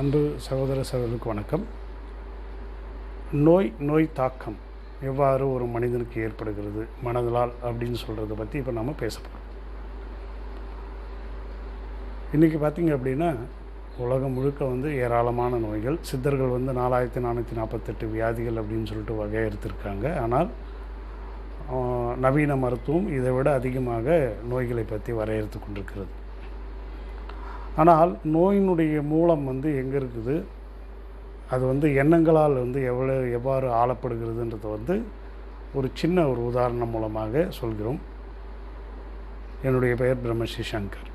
அன்பு சகோதர சகோதரருக்கு வணக்கம். நோய் நோய் தாக்கம் எவ்வாறு ஒரு மனிதனுக்கு ஏற்படுகிறது மனதலால் அப்படின்னு சொல்கிறத பற்றி இப்போ நம்ம பேச போகிறோம் இன்றைக்கி பார்த்திங்க அப்படின்னா உலகம் முழுக்க வந்து ஏராளமான நோய்கள் சித்தர்கள் வந்து நாலாயிரத்தி நானூற்றி நாற்பத்தெட்டு வியாதிகள் அப்படின்னு சொல்லிட்டு வகையறுத்திருக்காங்க. ஆனால் நவீன மருத்துவம் இதை விட அதிகமாக நோய்களை பற்றி வரையறுத்து கொண்டிருக்கிறது. ஆனால் நோயினுடைய மூலம் வந்து எங்கே இருக்குது? அது வந்து எண்ணங்களால் வந்து எவ்வளோ எவ்வாறு ஆளப்படுகிறதுன்றது வந்து ஒரு சின்ன ஒரு உதாரணம் மூலமாக சொல்கிறோம். என்னுடைய பெயர் பிரம்மஸ்ரீ சங்கர்.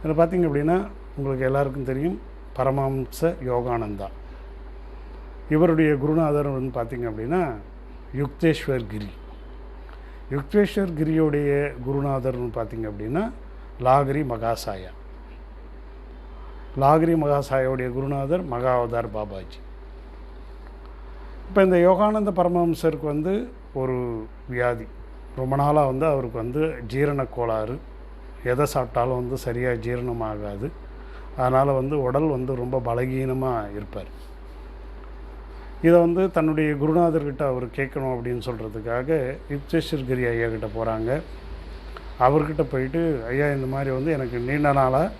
இதில் பார்த்திங்க அப்படின்னா உங்களுக்கு எல்லாருக்கும் தெரியும் பரமஹம்ச யோகானந்தா. இவருடைய குருநாதர் வந்து பார்த்திங்க அப்படின்னா யுக்தேஸ்வர் கிரி. யுக்தேஸ்வர் கிரியோடைய குருநாதர்னு பார்த்திங்க அப்படின்னா லாகிரி மகாசாயா. லாகிரி மகாசாயோடைய குருநாதர் மகா அவதார் பாபாஜி. இப்போ இந்த யோகானந்த பரமஹம்சருக்கு வந்து ஒரு வியாதி. ரொம்ப நாளாக வந்து அவருக்கு வந்து ஜீரண கோளாறு எதை சாப்பிட்டாலும் வந்து சரியாக ஜீரணமாகாது. அதனால் வந்து உடல் வந்து ரொம்ப பலகீனமாக இருப்பார். இதை வந்து தன்னுடைய குருநாதர்கிட்ட அவர் கேட்கணும் அப்படின்னு சொல்கிறதுக்காக யுக்தேஸ்வர் கிரி ஐயா கிட்ட போகிறாங்க அவர்கிட்ட போயிட்டு ஐயா இந்த மாதிரி வந்து எனக்கு நீண்ட நாளாக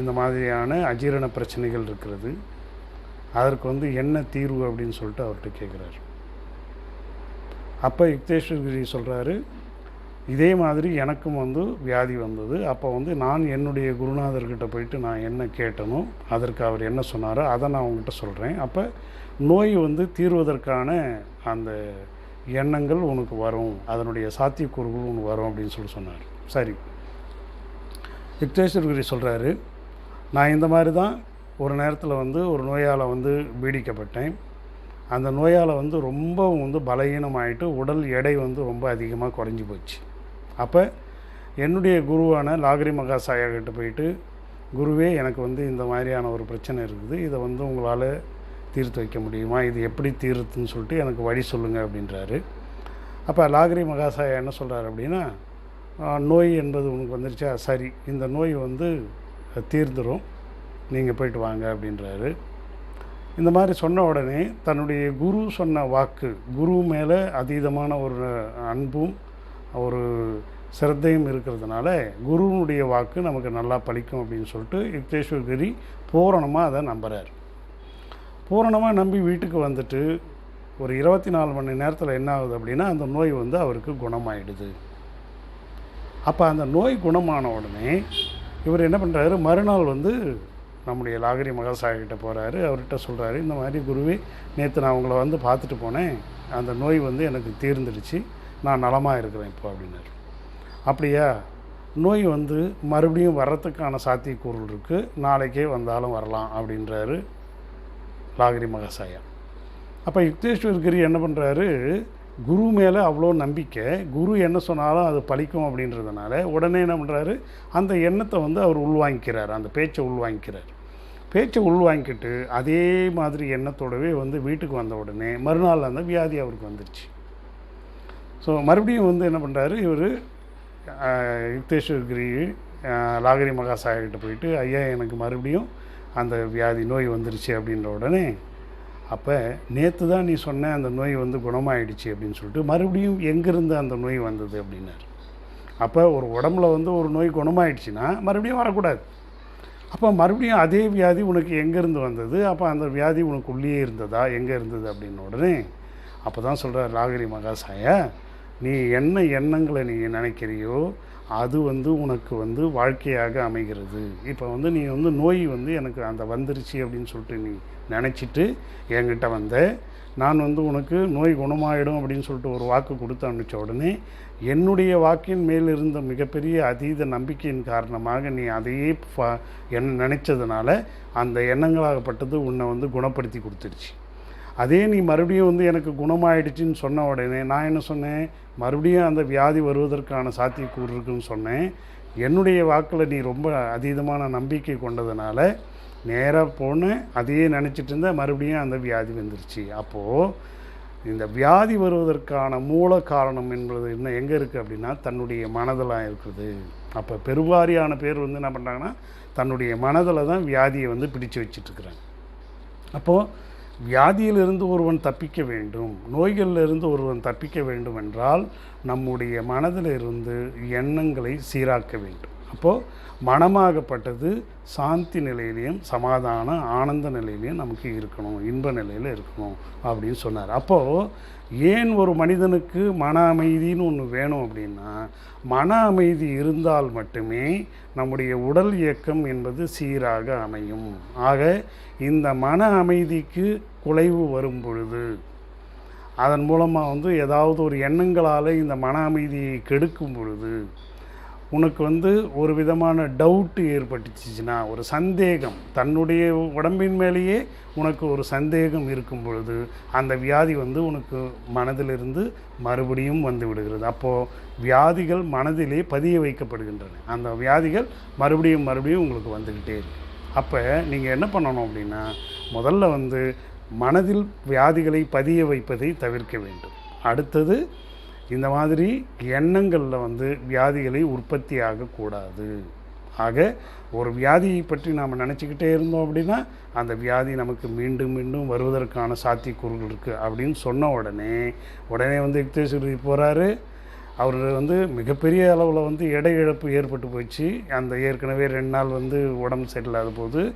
இந்த மாதிரியான அஜீரண பிரச்சனைகள் இருக்கிறது. அதற்கு வந்து என்ன தீர்வு அப்படின்னு சொல்லிட்டு அவர்கிட்ட கேட்குறாரு அப்போ யுக்தேஸ்வரகிரி சொல்கிறாரு இதே மாதிரி எனக்கும் வந்து வியாதி வந்தது. அப்போ வந்து நான் என்னுடைய குருநாதர்கிட்ட போயிட்டு நான் என்ன கேட்டனோ அதற்கு அவர் என்ன சொன்னாரோ அதை நான் உங்கள்கிட்ட சொல்கிறேன் அப்போ நோய் வந்து தீர்வதற்கான அந்த எண்ணங்கள் உனக்கு வரும். அதனுடைய சாத்தியக்கூறுகள் உனக்கு வரும் அப்படின்னு சொல்லி சொன்னார். சரி. யுக்தேஸ்வரகிரி சொல்கிறாரு நான் இந்த மாதிரி தான் ஒரு நேரத்தில் வந்து ஒரு நோயால் வந்து பீடிக்கப்பட்டேன். அந்த நோயால் வந்து ரொம்ப வந்து பலகீனமாயிட்டு உடல் எடை வந்து ரொம்ப அதிகமாக குறைஞ்சி போச்சு. அப்போ என்னுடைய குருவான லாகிரி மகாசாயா கிட்ட போயிட்டு குருவே எனக்கு வந்து இந்த மாதிரியான ஒரு பிரச்சனை இருக்குது. இதை வந்து உங்களால் தீர்த்து வைக்க முடியுமா? இது எப்படி தீர்த்துன்னு சொல்லிட்டு எனக்கு வழி சொல்லுங்கள் அப்படின்றாரு. அப்போ லாகிரி மகாசாயா என்ன சொல்கிறாரு அப்படின்னா நோய் என்பது உனக்கு வந்துருச்சா? சரி. இந்த நோய் வந்து தீர்ந்துடும் நீங்கள் போயிட்டு வாங்க அப்படின்றாரு. இந்த மாதிரி சொன்ன உடனே தன்னுடைய குரு சொன்ன வாக்கு குரு மேலே அதீதமான ஒரு அன்பும் ஒரு சிரத்தையும் இருக்கிறதுனால குருவனுடைய வாக்கு நமக்கு நல்லா பழிக்கும் அப்படின்னு சொல்லிட்டு யுக்தேஸ்வர்கிரி பூரணமாக அதை நம்புகிறார் பூரணமாக நம்பி வீட்டுக்கு வந்துட்டு ஒரு இருபத்தி நாலு மணி நேரத்தில் என்ன ஆகுது அப்படின்னா அந்த நோய் வந்து அவருக்கு குணமாயிடுது. அப்போ அந்த நோய் குணமான உடனே இவர் என்ன பண்ணுறாரு மறுநாள் வந்து நம்முடைய லாகரி மகாசாகிட்ட போகிறாரு அவர்கிட்ட சொல்கிறாரு இந்த மாதிரி குருவே நேற்று நான் உங்களை வந்து பார்த்துட்டு போனேன். அந்த நோய் வந்து எனக்கு தீர்ந்துடுச்சு. நான் நலமாக இருக்கிறேன் இப்போ அப்படின்னாரு. அப்படியா? நோய் வந்து மறுபடியும் வர்றதுக்கான சாத்தியக்கூறுகள் இருக்குது நாளைக்கே வந்தாலும் வரலாம் அப்படின்றாரு லாகிரி மகாசாயா அப்போ யுக்தேஸ்வர் கிரி என்ன பண்ணுறாரு குரு மேலே அவ்வளோ நம்பிக்கை. குரு என்ன சொன்னாலும் அது பழிக்கும் அப்படின்றதுனால உடனே என்ன பண்ணுறாரு அந்த எண்ணத்தை வந்து அவர் உள்வாங்கிக்கிறார். அந்த பேச்சை உள்வாங்கிக்கிறார். பேச்சை உள்வாங்கிக்கிட்டு அதே மாதிரி எண்ணத்தோடவே வந்து வீட்டுக்கு வந்த உடனே மறுநாள் அந்த வியாதி அவருக்கு வந்துருச்சு. ஸோ மறுபடியும் வந்து என்ன பண்ணுறாரு இவர் யுக்தேஸ்வர் கிரி அஹ், போயிட்டு ஐயா எனக்கு மறுபடியும் அந்த வியாதி நோய் வந்துருச்சு அப்படின்ற உடனே அப்போ நேற்று தான் நீ சொன்ன அந்த நோய் வந்து குணமாயிடுச்சு அப்படின்னு சொல்லிட்டு மறுபடியும் எங்கேருந்து அந்த நோய் வந்தது அப்படின்னாரு. அப்போ ஒரு உடம்புல வந்து ஒரு நோய் குணமாயிடுச்சுன்னா மறுபடியும் வரக்கூடாது. அப்போ மறுபடியும் அதே வியாதி உனக்கு எங்கேருந்து வந்தது? அப்போ அந்த வியாதி உனக்கு உள்ளே இருந்ததா? எங்கே இருந்தது அப்படின்னு உடனே அப்போ தான் சொல்கிறார் லாகிரி மகாசாயா நீ என்ன எண்ணங்களை நீ நினைக்கிறியோ அது வந்து உனக்கு வந்து வாழ்க்கையாக அமைகிறது. இப்போ வந்து நீ வந்து நோய் வந்து எனக்கு அந்த வந்துருச்சு அப்படின்னு சொல்லிட்டு நீ நினச்சிட்டு என்கிட்ட வந்த நான் வந்து உனக்கு நோய் குணமாயிடும் அப்படின்னு சொல்லிட்டு ஒரு வாக்கு கொடுத்து அனுப்பிச்ச உடனே என்னுடைய வாக்கின் மேல் இருந்த மிகப்பெரிய அதீத நம்பிக்கையின் காரணமாக நீ அதையே ஃப- நினச்சதுனால அந்த எண்ணங்களாகப்பட்டது உன்னை வந்து குணப்படுத்தி கொடுத்துருச்சு அதே நீ மறுபடியும் வந்து எனக்கு குணமாயிடுச்சின்னு சொன்ன உடனே நான் என்ன சொன்னேன்? மறுபடியும் அந்த வியாதி வருவதற்கான சாத்தியக்கூறு இருக்குன்னு சொன்னேன். என்னுடைய வாக்கில் நீ ரொம்ப அதீதமான நம்பிக்கை கொண்டதுனால நேராக போனேன் அதையே நினச்சிட்டு இருந்தால் மறுபடியும் அந்த வியாதி வந்துருச்சு. அப்போது இந்த வியாதி வருவதற்கான மூல காரணம் என்பது என்ன எங்கே இருக்குது அப்படின்னா தன்னுடைய மனதெல்லாம் இருக்குது. அப்போ பெருவாரியான பேர் வந்து என்ன பண்ணுறாங்கன்னா தன்னுடைய மனதில் தான் வியாதியை வந்து பிடிச்சு வச்சிட்ருக்குறாங்க. அப்போது வியாதியிலிருந்து ஒருவன் தப்பிக்க வேண்டும். நோய்களிலிருந்து ஒருவன் தப்பிக்க வேண்டும் என்றால் நம்முடைய மனதில் இருந்து எண்ணங்களை சீராக்க வேண்டும். அப்போது மனமாகப்பட்டது சாந்தி நிலையிலையும் சமாதான ஆனந்த நிலையிலையும் நமக்கு இருக்கணும் இன்ப நிலையில் இருக்கணும் அப்படின்னு சொன்னார். அப்போது ஏன் ஒரு மனிதனுக்கு மன அமைதின்னு ஒன்று வேணும் அப்படின்னா மன அமைதி இருந்தால் மட்டுமே நம்முடைய உடல் இயக்கம் என்பது சீராக அமையும். ஆக இந்த மன அமைதிக்கு குலைவு வரும் பொழுது அதன் மூலமாக வந்து ஏதாவது ஒரு எண்ணங்களால் இந்த மன அமைதியை கெடுக்கும் பொழுது உனக்கு வந்து ஒரு விதமான டவுட்டு ஏற்பட்டுச்சுன்னா ஒரு சந்தேகம் தன்னுடைய உடம்பின் மேலேயே உனக்கு ஒரு சந்தேகம் இருக்கும் பொழுது அந்த வியாதி வந்து உனக்கு மனதிலிருந்து மறுபடியும் வந்து விடுகிறது. அப்போது வியாதிகள் மனதிலே பதிய வைக்கப்படுகின்றன. அந்த வியாதிகள் மறுபடியும் மறுபடியும் உங்களுக்கு வந்துக்கிட்டே இருக்கு. அப்போ நீங்கள் என்ன பண்ணணும் அப்படின்னா முதல்ல வந்து மனதில் வியாதிகளை பதிய வைப்பதை தவிர்க்க வேண்டும். அடுத்தது இந்த மாதிரி எண்ணங்களில் வந்து வியாதிகளை உற்பத்தி ஆகக்கூடாது ஆக ஒரு வியாதியை பற்றி நாம் நினச்சிக்கிட்டே இருந்தோம் அப்படின்னா அந்த வியாதி நமக்கு மீண்டும் மீண்டும் வருவதற்கான சாத்தியக்கூறுகள் இருக்குது அப்படின்னு சொன்ன உடனே உடனே வந்து யுக்தேஸ்வரி போகிறாரு அவர் வந்து மிகப்பெரிய அளவில் வந்து எடை இழப்பு ஏற்பட்டு போச்சு. அந்த ஏற்கனவே ரெண்டு நாள் வந்து உடம்பு சரியில்லாத போது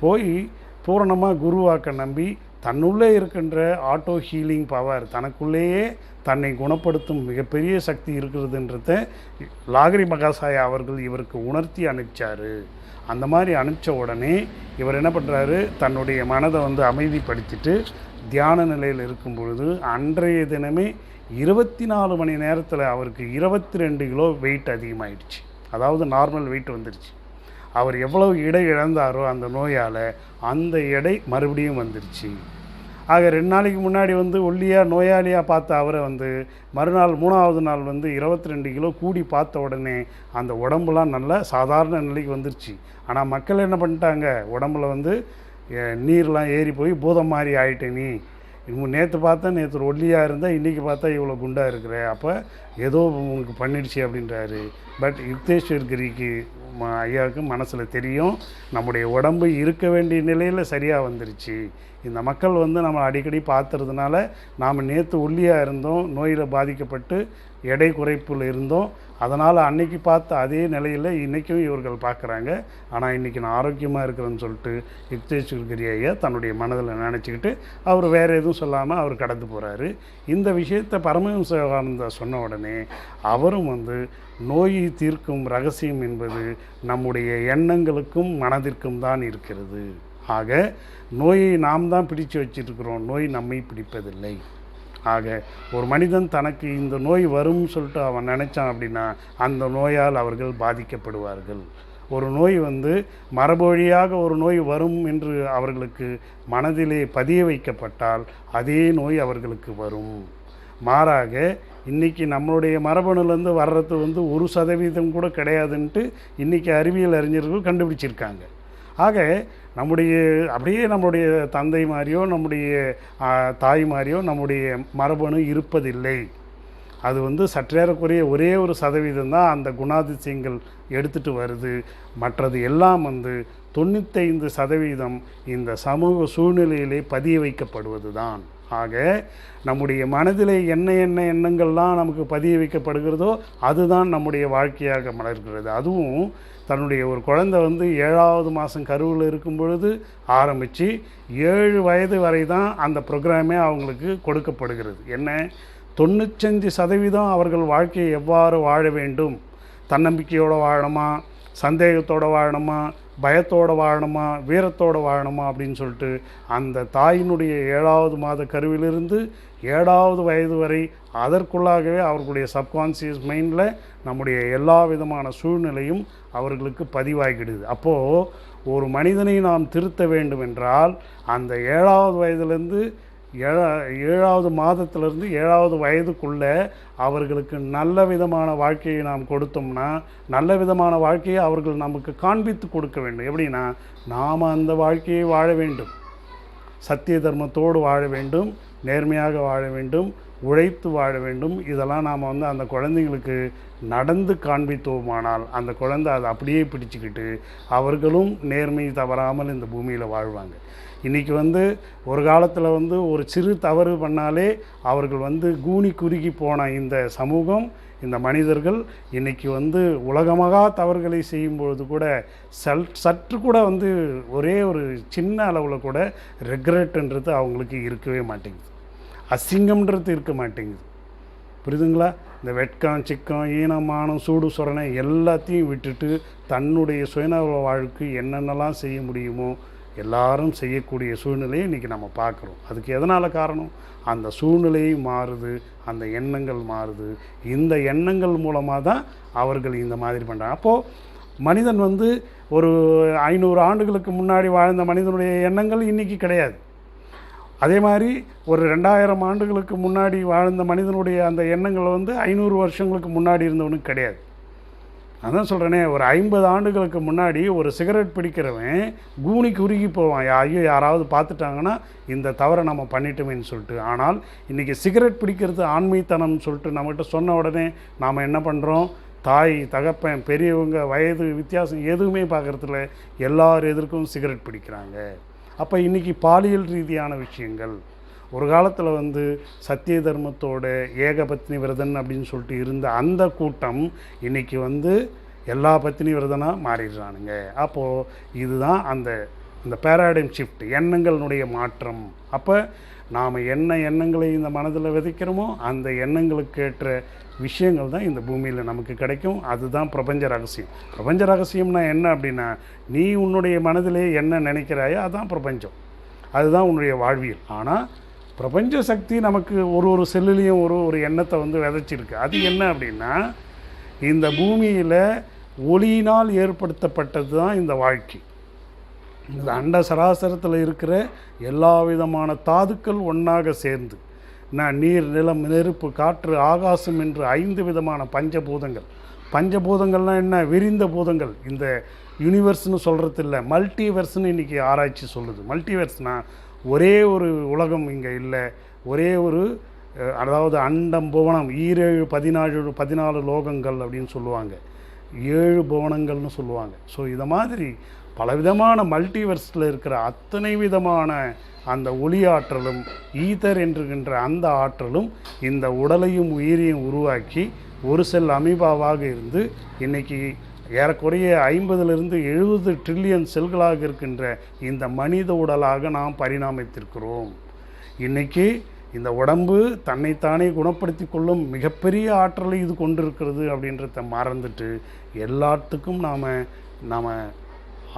போய் பூரணமாக குருவாக்க நம்பி தன்னுள்ளே இருக்கின்ற ஆட்டோ ஹீலிங் பவர் தனக்குள்ளேயே தன்னை குணப்படுத்தும் மிகப்பெரிய சக்தி இருக்கிறதுன்றத லாகரி மகாசாயா அவர்கள் இவருக்கு உணர்த்தி அனுப்பிச்சார். அந்த மாதிரி அனுப்பிச்ச உடனே இவர் என்ன பண்ணுறாரு தன்னுடைய மனதை வந்து அமைதிப்படுத்திட்டு தியான நிலையில் இருக்கும் பொழுது அன்றைய தினமே இருபத்தி நாலு மணி நேரத்தில் அவருக்கு இருபத்தி ரெண்டு கிலோ வெயிட் அதிகமாகிடுச்சு அதாவது நார்மல் வெயிட் வந்துடுச்சு அவர் எவ்வளவு இடை இழந்தாரோ அந்த நோயால் அந்த எடை மறுபடியும் வந்துருச்சு. ஆக ரெண்டு நாளைக்கு முன்னாடி வந்து ஒல்லியாக நோயாளியாக பார்த்த அவரை வந்து மறுநாள் மூணாவது நாள் வந்து இருபத்தி ரெண்டு கிலோ கூடி பார்த்த உடனே அந்த உடம்புலாம் நல்ல சாதாரண நிலைக்கு வந்துருச்சு. ஆனால் மக்கள் என்ன பண்ணிட்டாங்க? உடம்புல வந்து நீர்லாம் ஏறி போய் பூதம் மாதிரி ஆயிட்டே நீ. இவங்க நேற்று பார்த்தா நேற்று ஒல்லியாக இருந்தால் இன்றைக்கி பார்த்தா இவ்வளோ குண்டாக இருக்கிற. அப்போ ஏதோ உனக்கு பண்ணிடுச்சு அப்படின்றாரு. பட் யுக்தேஸ்வர் கிரிக்கு ஐயாவுக்கு மனசில் தெரியும். நம்முடைய உடம்பு இருக்க வேண்டிய நிலையில் சரியாக வந்துருச்சு. இந்த மக்கள் வந்து நம்ம அடிக்கடி பார்த்துறதுனால நாம் நேற்று ஒல்லியாக இருந்தோம் நோயில் பாதிக்கப்பட்டு எடை குறைப்பில் இருந்தோம். அதனால் அன்னைக்கு பார்த்த அதே நிலையில் இன்றைக்கும் இவர்கள் பார்க்குறாங்க. ஆனால் இன்றைக்கி நான் ஆரோக்கியமாக இருக்கிறேன்னு சொல்லிட்டு யுக்தேஸ்வர்கிரி ஐயா தன்னுடைய மனதில் நினச்சிக்கிட்டு அவர் வேறு எதுவும் சொல்லாமல் அவர் கடந்து போகிறாரு இந்த விஷயத்தை பரமஹம்சானந்தா சொன்ன உடனே அவரும் வந்து நோயை தீர்க்கும் ரகசியம் என்பது நம்முடைய எண்ணங்களுக்கும் மனதிற்கும் தான் இருக்கிறது. ஆக நோயை நாம் தான் பிடிச்சு வச்சிருக்கிறோம். நோய் நம்மை பிடிப்பதில்லை. ஆக ஒரு மனிதன் தனக்கு இந்த நோய் வரும்னு சொல்லிட்டு அவன் நினச்சான் அப்படின்னா அந்த நோயால் அவர்கள் பாதிக்கப்படுவார்கள். ஒரு நோய் வந்து மரபு வழியாக ஒரு நோய் வரும் என்று அவர்களுக்கு மனதிலே பதிய வைக்கப்பட்டால் அதே நோய் அவர்களுக்கு வரும். மாறாக இன்றைக்கி நம்மளுடைய மரபணுலேருந்து வர்றது வந்து ஒரு சதவீதம் கூட கிடையாதுன்ட்டு இன்றைக்கி அறிவியல் அறிஞர்கள் கண்டுபிடிச்சிருக்காங்க. ஆக நம்முடைய அப்படியே நம்முடைய தந்தை மாதிரியோ நம்முடைய தாய் மாதிரியோ நம்முடைய மரபணு இருப்பதில்லை. அது வந்து சற்றேறக்குறைய ஒரே ஒரு சதவீதம் தான் அந்த குணாதிசயங்கள் எடுத்துட்டு வருது. மற்றது எல்லாம் வந்து தொண்ணூத்தைந்து சதவீதம் இந்த சமூக சூழ்நிலையிலே பதிய வைக்கப்படுவது தான் ஆக நம்முடைய மனதிலே என்ன என்ன எண்ணங்கள்லாம் நமக்கு பதிய வைக்கப்படுகிறதோ அதுதான் நம்முடைய வாழ்க்கையாக மலர்கிறது. அதுவும் தன்னுடைய ஒரு குழந்தை வந்து ஏழாவது மாதம் கருவில் இருக்கும் பொழுது ஆரம்பித்து ஏழு வயது வரை தான் அந்த ப்ரோக்ராமே அவங்களுக்கு கொடுக்கப்படுகிறது. என்ன? தொண்ணூற்றஞ்சு சதவீதம் அவர்கள் வாழ்க்கையை எவ்வாறு வாழ வேண்டும்? தன்னம்பிக்கையோடு வாழணுமா? சந்தேகத்தோடு வாழணுமா? பயத்தோடு வாழணுமா? வீரத்தோடு வாழணுமா? அப்படின்னு சொல்லிட்டு அந்த தாயினுடைய ஏழாவது மாத கருவிலிருந்து ஏழாவது வயது வரை அதற்குள்ளாகவே அவர்களுடைய சப்கான்சியஸ் மைண்டில் நம்முடைய எல்லா விதமான சூழ்நிலையும் அவர்களுக்கு பதிவாகிடுது. அப்போது ஒரு மனிதனை நாம் திருத்த வேண்டும் என்றால் அந்த ஏழாவது வயதுலேருந்து ஏழா ஏழாவது மாதத்திலிருந்து ஏழாவது வயதுக்குள்ளே அவர்களுக்கு நல்ல விதமான வாழ்க்கையை நாம் கொடுத்தோம்னா நல்ல விதமான வாழ்க்கையை அவர்கள் நமக்கு காண்பித்து கொடுக்க வேண்டும். எப்படின்னா நாம் அந்த வாழ்க்கையை வாழ வேண்டும். சத்திய தர்மத்தோடு வாழ வேண்டும். நேர்மையாக வாழ வேண்டும். உழைத்து வாழ வேண்டும். இதெல்லாம் நாம் வந்து அந்த குழந்தைங்களுக்கு நடந்து காண்பித்தோமானால் அந்த குழந்தை அதை அப்படியே பிடிச்சிக்கிட்டு அவர்களும் நேர்மை தவறாமல் இந்த பூமியில் வாழ்வாங்க. இன்றைக்கி வந்து ஒரு காலத்தில் வந்து ஒரு சிறு தவறு பண்ணாலே அவர்கள் வந்து கூனி குறுகி போன இந்த சமூகம் இந்த மனிதர்கள் இன்றைக்கி வந்து உலகமகா தவறுகளை செய்யும்பொழுது கூட சல் சற்று கூட வந்து ஒரே ஒரு சின்ன அளவில் கூட ரெக்ரெட்ன்றது அவங்களுக்கு இருக்கவே மாட்டேங்குது. அசிங்கம்ன்றது இருக்க மாட்டேங்குது. புரியுதுங்களா? இந்த வெட்கம் சிக்கம் ஈனமானம் சூடு சுரணை எல்லாத்தையும் விட்டுட்டு தன்னுடைய சுயநல வாழ்க்கை என்னென்னலாம் செய்ய முடியுமோ எல்லாரும் செய்யக்கூடிய சூழ்நிலையை இன்றைக்கி நம்ம பார்க்குறோம். அதுக்கு எதனால் காரணம்? அந்த சூழ்நிலை மாறுது அந்த எண்ணங்கள் மாறுது. இந்த எண்ணங்கள் மூலமாக தான் அவர்கள் இந்த மாதிரி பண்ணுறாங்க அப்போது மனிதன் வந்து ஒரு ஐநூறு ஆண்டுகளுக்கு முன்னாடி வாழ்ந்த மனிதனுடைய எண்ணங்கள் இன்றைக்கி கிடையாது. அதே மாதிரி ஒரு ரெண்டாயிரம் ஆண்டுகளுக்கு முன்னாடி வாழ்ந்த மனிதனுடைய அந்த எண்ணங்கள் வந்து ஐநூறு வருஷங்களுக்கு முன்னாடி இருந்தவனுக்கு கிடையாது. அதான் சொல்கிறேனே ஒரு ஐம்பது ஆண்டுகளுக்கு முன்னாடி ஒரு சிகரெட் பிடிக்கிறவன் கூனி குறுகி போவான். ஐயோ யாராவது பார்த்துட்டாங்கன்னா இந்த தவறை நம்ம பண்ணிட்டோமேன்னு சொல்லிட்டு. ஆனால் இன்றைக்கி சிகரெட் பிடிக்கிறது ஆண்மைத்தனம்னு சொல்லிட்டு நம்மகிட்ட சொன்ன உடனே நாம் என்ன பண்ணுறோம் தாய் தகப்பன் பெரியவங்க வயது வித்தியாசம் எதுவுமே பார்க்குறதில்ல. எல்லார் எதிர்க்கும் சிகரெட் பிடிக்கிறாங்க. அப்போ இன்றைக்கி பாலியல் ரீதியான விஷயங்கள். ஒரு காலத்தில் வந்து சத்திய தர்மத்தோட ஏகபத்னி விரதன் அப்படின்னு சொல்லிட்டு இருந்த அந்த கூட்டம் இன்றைக்கி வந்து எல்லா பத்தினி விரதனாக மாறிடுறானுங்க. அப்போது இதுதான் அந்த இந்த பேராடைம் ஷிஃப்ட் எண்ணங்களுடைய மாற்றம். அப்போ நாம் என்ன எண்ணங்களை இந்த மனதில் விதைக்கிறோமோ அந்த எண்ணங்களுக்கு ஏற்ற விஷயங்கள் தான் இந்த பூமியில் நமக்கு கிடைக்கும். அதுதான் பிரபஞ்ச ரகசியம். பிரபஞ்ச ரகசியம்னா என்ன அப்படின்னா நீ உன்னுடைய மனதிலே என்ன நினைக்கிறாயோ அதுதான் பிரபஞ்சம். அதுதான் உன்னுடைய வாழ்வியல். ஆனால் பிரபஞ்ச சக்தி நமக்கு ஒரு ஒரு செல்லுலேயும் ஒரு ஒரு எண்ணத்தை வந்து விதைச்சிருக்கு. அது என்ன அப்படின்னா இந்த பூமியில் ஒளியினால் ஏற்படுத்தப்பட்டது தான் இந்த வாழ்க்கை. இந்த அண்ட சராசரத்தில் இருக்கிற எல்லா விதமான தாதுக்கள் ஒன்றாக சேர்ந்து நான் நீர் நிலம் நெருப்பு காற்று ஆகாசம் என்று ஐந்து விதமான பஞ்சபூதங்கள். பஞ்சபூதங்கள்லாம் என்ன? விரிந்த பூதங்கள். இந்த யூனிவர்ஸ்னு சொல்கிறது இல்லை. மல்டிவர்ஸ்னு இன்றைக்கி ஆராய்ச்சி சொல்லுது. மல்டிவர்ஸ்னால் ஒரே ஒரு உலகம் இங்கே இல்லை. ஒரே ஒரு அதாவது அண்டம் புவனம் ஈரேழு பதினாழு பதினாலு லோகங்கள் அப்படின்னு சொல்லுவாங்க. ஏழு புவனங்கள்னு சொல்லுவாங்க. ஸோ இதை மாதிரி பலவிதமான மல்டிவர்ஸில் இருக்கிற அத்தனை விதமான அந்த ஒளி ஆற்றலும் ஈதர் என்றுகின்ற அந்த ஆற்றலும் இந்த உடலையும் உயிரையும் உருவாக்கி ஒரு செல் அமீபாவாக இருந்து இன்னைக்கு ஏறக்குறைய ஐம்பதுலேருந்து எழுபது ட்ரில்லியன் செல்களாக இருக்கின்ற இந்த மனித உடலாக நாம் பரிணாமித்திருக்கிறோம். இன்றைக்கி இந்த உடம்பு தன்னைத்தானே குணப்படுத்தி கொள்ளும் மிகப்பெரிய ஆற்றலை இது கொண்டிருக்கிறது அப்படின்றத மறந்துட்டு எல்லாத்துக்கும் நாம் நாம்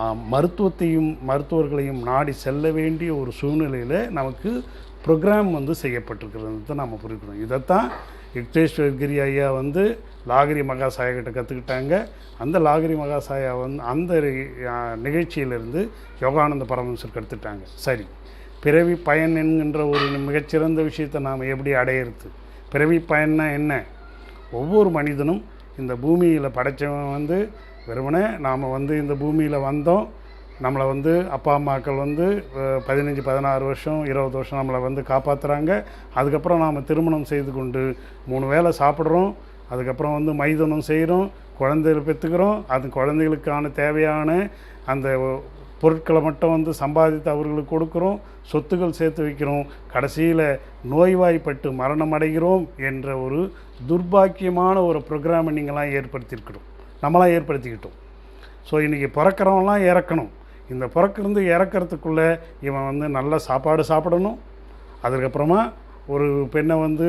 மருத்துவத்தையும் மருத்துவர்களையும் நாடி செல்ல வேண்டிய ஒரு சூழ்நிலையில் நமக்கு ப்ரோக்ராம் வந்து செய்யப்பட்டிருக்கிறது நம்ம புரிக்கிறோம் இதைத்தான் யுக்தேஸ்வர் கிரி ஐயா வந்து லாகிரி மகாசாயா கிட்ட கற்றுக்கிட்டாங்க அந்த லாகிரி மகாசாயா வந்து அந்த நிகழ்ச்சியிலிருந்து யோகானந்த பரமஹம்சர் கற்றுட்டாங்க சரி பிறவி பயன் என்கின்ற ஒரு மிகச்சிறந்த விஷயத்தை நாம் எப்படி அடையிறது? பிறவி பயன்னா என்ன? ஒவ்வொரு மனிதனும் இந்த பூமியில் படைச்சவன் வந்து வெறுமனே நாம் வந்து இந்த பூமியில் வந்தோம். நம்மளை வந்து அப்பா அம்மாக்கள் வந்து பதினஞ்சு பதினாறு வருஷம் இருபது வருஷம் நம்மளை வந்து காப்பாற்றுறாங்க அதுக்கப்புறம் நாம் திருமணம் செய்து கொண்டு மூணு வேளை சாப்பிட்றோம். அதுக்கப்புறம் வந்து மைதனம் செய்கிறோம் குழந்தைகளை பெற்றுக்கிறோம். அது குழந்தைகளுக்கான தேவையான அந்த பொருட்களை மட்டும் வந்து சம்பாதித்து அவர்களுக்கு கொடுக்குறோம். சொத்துக்கள் சேர்த்து வைக்கிறோம். கடைசியில் நோய்வாய்ப்பட்டு மரணம் அடைகிறோம் என்ற ஒரு துர்பாக்கியமான ஒரு ப்ரோக்ராமை நீங்களாம் ஏற்படுத்தியிருக்கிறோம். நம்மளாக ஏற்படுத்திக்கிட்டோம். ஸோ இன்றைக்கி பிறக்கிறவன்லாம் இறக்கணும். இந்த பிறக்கிறது இறக்கிறதுக்குள்ளே இவன் வந்து நல்ல சாப்பாடு சாப்பிடணும். அதுக்கப்புறமா ஒரு பெண்ணை வந்து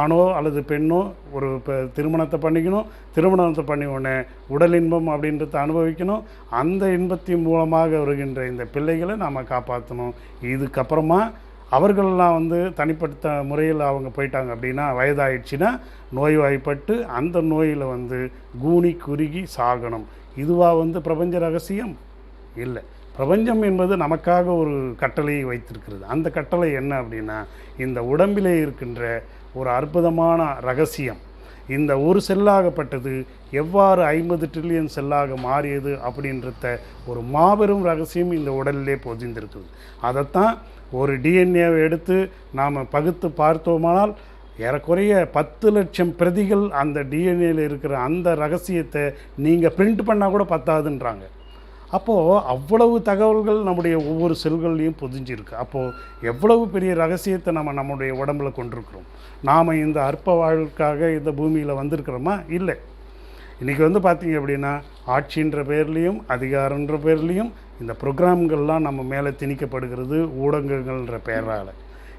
ஆணோ அல்லது பெண்ணோ ஒரு இப்போ திருமணத்தை பண்ணிக்கணும். திருமணத்தை பண்ணி உடனே உடல் இன்பம் அப்படின்றத அனுபவிக்கணும். அந்த இன்பத்தின் மூலமாக வருகின்ற இந்த பிள்ளைகளை நாம் காப்பாற்றணும் இதுக்கப்புறமா அவர்களெல்லாம் வந்து தனிப்பட்ட முறையில் அவங்க போயிட்டாங்க அப்படின்னா வயதாயிடுச்சுன்னா நோய்வாய்ப்பட்டு அந்த நோயில் வந்து கூனி குறுகி சாகணும். இதுவாக வந்து பிரபஞ்ச ரகசியம்? இல்லை. பிரபஞ்சம் என்பது நமக்காக ஒரு கட்டளையை வைத்திருக்கிறது. அந்த கட்டளை என்ன அப்படின்னா இந்த உடம்பிலே இருக்கின்ற ஒரு அற்புதமான ரகசியம். இந்த ஒரு செல்லாகப்பட்டது எவ்வாறு ஐம்பது ட்ரில்லியன் செல்லாக மாறியது அப்படின்றத ஒரு மாபெரும் ரகசியம் இந்த உடலிலே பொதிந்திருக்குது அதைத்தான் ஒரு டிஎன்ஏவை எடுத்து நாம் பகுத்து பார்த்தோமானால் ஏறக்குறைய பத்து லட்சம் பிரதிகள் அந்த டிஎன்ஏல இருக்கிற அந்த ரகசியத்தை நீங்கள் பிரிண்ட் பண்ணால் கூட பத்தாதுன்றாங்க. அப்போது அவ்வளவு தகவல்கள் நம்முடைய ஒவ்வொரு செல்கள்லையும் பொதிஞ்சிருக்கு. அப்போது எவ்வளவு பெரிய ரகசியத்தை நம்ம நம்முடைய உடம்புல கொண்டிருக்கிறோம்? நாம் இந்த அற்ப வாழ்வுக்காக இந்த பூமியில் வந்திருக்கிறோமா? இல்லை. இன்றைக்கி வந்து பார்த்தீங்க அப்படின்னா ஆட்சின்ற பேர்லேயும் அதிகாரன்ற பேர்லேயும் இந்த ப்ரோக்ராம்கள்லாம் நம்ம மேலே திணிக்கப்படுகிறது ஊடகங்கள்ன்ற பெயரால்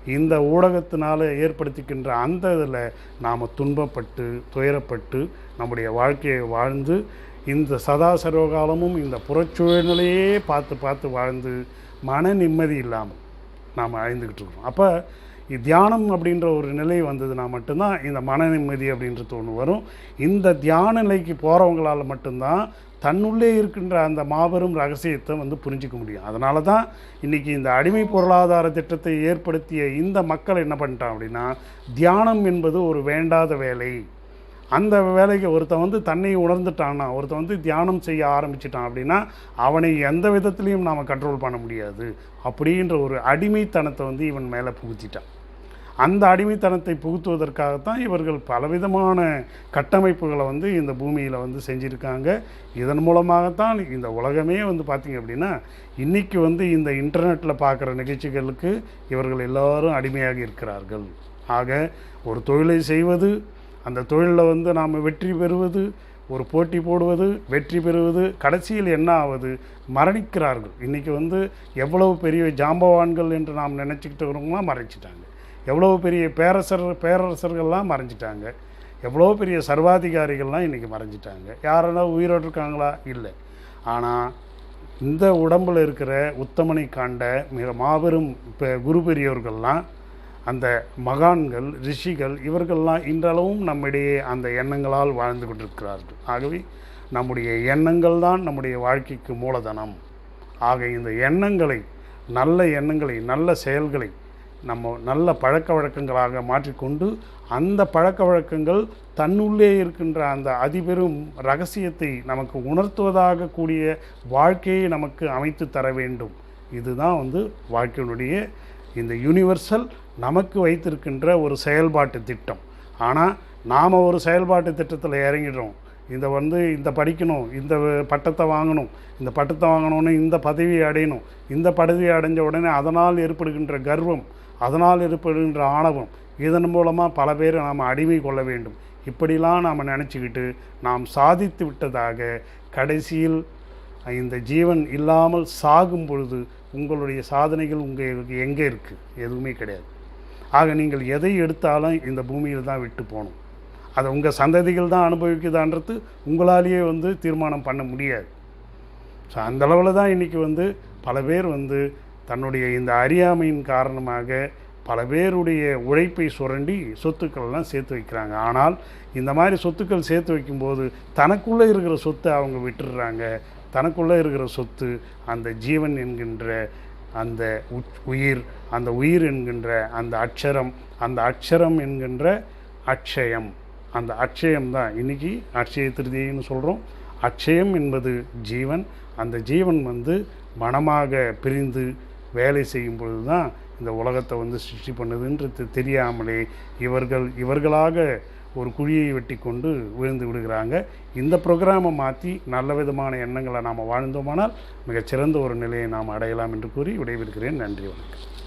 இந்த ஊடகத்தினால் ஏற்படுத்திக்கின்ற அந்த இதில் நாம் துன்பப்பட்டு துயரப்பட்டு நம்முடைய வாழ்க்கையை வாழ்ந்து இந்த சதா சர்வகாலமும் இந்த புறச்சூழ்நிலையே பார்த்து பார்த்து வாழ்ந்து மன நிம்மதி இல்லாமல் நாம் அழிந்துக்கிட்டு இருக்கிறோம். அப்போ தியானம் அப்படின்ற ஒரு நிலை வந்ததுன்னா மட்டும்தான் இந்த மன நிம்மதி அப்படின்றது ஒன்று வரும். இந்த தியான நிலைக்கு போகிறவங்களால் மட்டும்தான் தன்னுள்ளே இருக்கின்ற அந்த மாபெரும் ரகசியத்தை வந்து புரிஞ்சிக்க முடியும். அதனால தான் இன்றைக்கி இந்த அடிமை பொருளாதார திட்டத்தை ஏற்படுத்திய இந்த மக்கள் என்ன பண்ணிட்டான் அப்படின்னா தியானம் என்பது ஒரு வேண்டாத வேலை. அந்த வேலைக்கு ஒருத்தன் வந்து தன்னை உணர்ந்துட்டான்னா ஒருத்தன் வந்து தியானம் செய்ய ஆரம்பிச்சிட்டான் அப்படின்னா அவனை எந்த விதத்துலையும் நாம் கண்ட்ரோல் பண்ண முடியாது. அப்படின்ற ஒரு அடிமைத்தனத்தை வந்து இவன் மேலே புகுத்திட்டான். அந்த அடிமைத்தனத்தை புகுத்துவதற்காகத்தான் இவர்கள் பலவிதமான கட்டமைப்புகளை வந்து இந்த பூமியில் வந்து செஞ்சுருக்காங்க. இதன் மூலமாகத்தான் இந்த உலகமே வந்து பார்த்திங்க அப்படின்னா இன்றைக்கி வந்து இந்த இன்டர்நெட்டில் பார்க்குற நிகழ்ச்சிகளுக்கு இவர்கள் எல்லாரும் அடிமையாக இருக்கிறார்கள். ஆக ஒரு தொழிலை செய்வது அந்த தொழிலில் வந்து நாம் வெற்றி பெறுவது ஒரு போட்டி போடுவது வெற்றி பெறுவது கடைசியில் என்ன ஆவது மரணிக்கிறார்கள். இன்றைக்கி வந்து எவ்வளவு பெரிய ஜாம்பவான்கள் என்று நாம் நினச்சிக்கிட்டு வரவங்களாம் மறைச்சிட்டாங்க எவ்வளோ பெரிய பேரரசர் பேரரசர்கள்லாம் மறைஞ்சிட்டாங்க. எவ்வளோ பெரிய சர்வாதிகாரிகள்லாம் இன்றைக்கி மறைஞ்சிட்டாங்க. யாரெல்லாம் உயிரோடு இருக்காங்களா இல்லை. ஆனால் இந்த உடம்பில் இருக்கிற உத்தமனை காண்ட மிக மாபெரும் இப்போ குரு பெரியவர்கள்லாம் அந்த மகான்கள் ரிஷிகள் இவர்கள்லாம் இன்றளவும் நம்மிடையே அந்த எண்ணங்களால் வாழ்ந்து கொண்டிருக்கிறார்கள் ஆகவே நம்முடைய எண்ணங்கள் தான் நம்முடைய வாழ்க்கைக்கு மூலதனம். ஆக இந்த எண்ணங்களை நல்ல எண்ணங்களை நல்ல செயல்களை நம்ம நல்ல பழக்க வழக்கங்களாக மாற்றிக்கொண்டு அந்த பழக்க வழக்கங்கள் தன்னுள்ளே இருக்கின்ற அந்த அதிபெரும் ரகசியத்தை நமக்கு உணர்த்துவதாக கூடிய வாழ்க்கையை நமக்கு அமைத்து தர வேண்டும். இதுதான் வந்து வாழ்க்கையினுடைய இந்த யூனிவர்சல் நமக்கு வைத்திருக்கின்ற ஒரு செயல்பாட்டு திட்டம். ஆனால் நாம் ஒரு செயல்பாட்டு திட்டத்தில் இறங்கிடுறோம். இந்த வந்து இந்த படிக்கணும் இந்த பட்டத்தை வாங்கணும் இந்த பட்டத்தை வாங்கணும்னு இந்த பதவியை அடையணும் இந்த பதவியை அடைஞ்ச உடனே அதனால் ஏற்படுகின்ற கர்வம் அதனால் ஏற்படுகின்ற ஆணவம் இதன் மூலமாக பல பேரை நாம் அடிமை கொள்ள வேண்டும். இப்படிலாம் நாம் நினச்சிக்கிட்டு நாம் சாதித்து விட்டதாக கடைசியில் இந்த ஜீவன் இல்லாமல் சாகும் பொழுது உங்களுடைய சாதனைகள் உங்களுக்கு எங்கே இருக்குது எதுவுமே கிடையாது. ஆக நீங்கள் எதை எடுத்தாலும் இந்த பூமியில் தான் விட்டு போகணும். அதை உங்கள் சந்ததிகள் தான் அனுபவிக்குதான்றது உங்களாலேயே வந்து தீர்மானம் பண்ண முடியாது. ஸோ அந்த அளவில் தான் இன்றைக்கி வந்து பல பேர் வந்து தன்னுடைய இந்த அறியாமையின் காரணமாக பல பேருடைய உழைப்பை சுரண்டி சொத்துக்கள்லாம் சேர்த்து வைக்கிறாங்க. ஆனால் இந்த மாதிரி சொத்துக்கள் சேர்த்து வைக்கும்போது தனக்குள்ளே இருக்கிற சொத்தை அவங்க விட்டுடுறாங்க. தனக்குள்ளே இருக்கிற சொத்து அந்த ஜீவன் என்கின்ற அந்த உயிர் அந்த உயிர் என்கின்ற அந்த அட்சரம் அந்த அட்சரம் என்கின்ற அட்சயம் அந்த அட்சயம் தான் இன்னைக்கு அட்சய திருதியைன்னு சொல்கிறோம் அட்சயம் என்பது ஜீவன். அந்த ஜீவன் வந்து மனமாக பிரிந்து வேலை செய்யும் பொழுது தான் இந்த உலகத்தை வந்து சிருஷ்டி பண்ணுதுன்றது தெரியாமலே இவர்கள் இவர்களாக ஒரு குழியை வெட்டி கொண்டு விழுந்து விடுகிறாங்க. இந்த ப்ரோக்ராமை மாற்றி நல்ல விதமான எண்ணங்களை நாம் வாழ்ந்தோமானால் மிகச்சிறந்த ஒரு நிலையை நாம் அடையலாம் என்று கூறி விடைபெறுகிறேன். நன்றி வணக்கம்.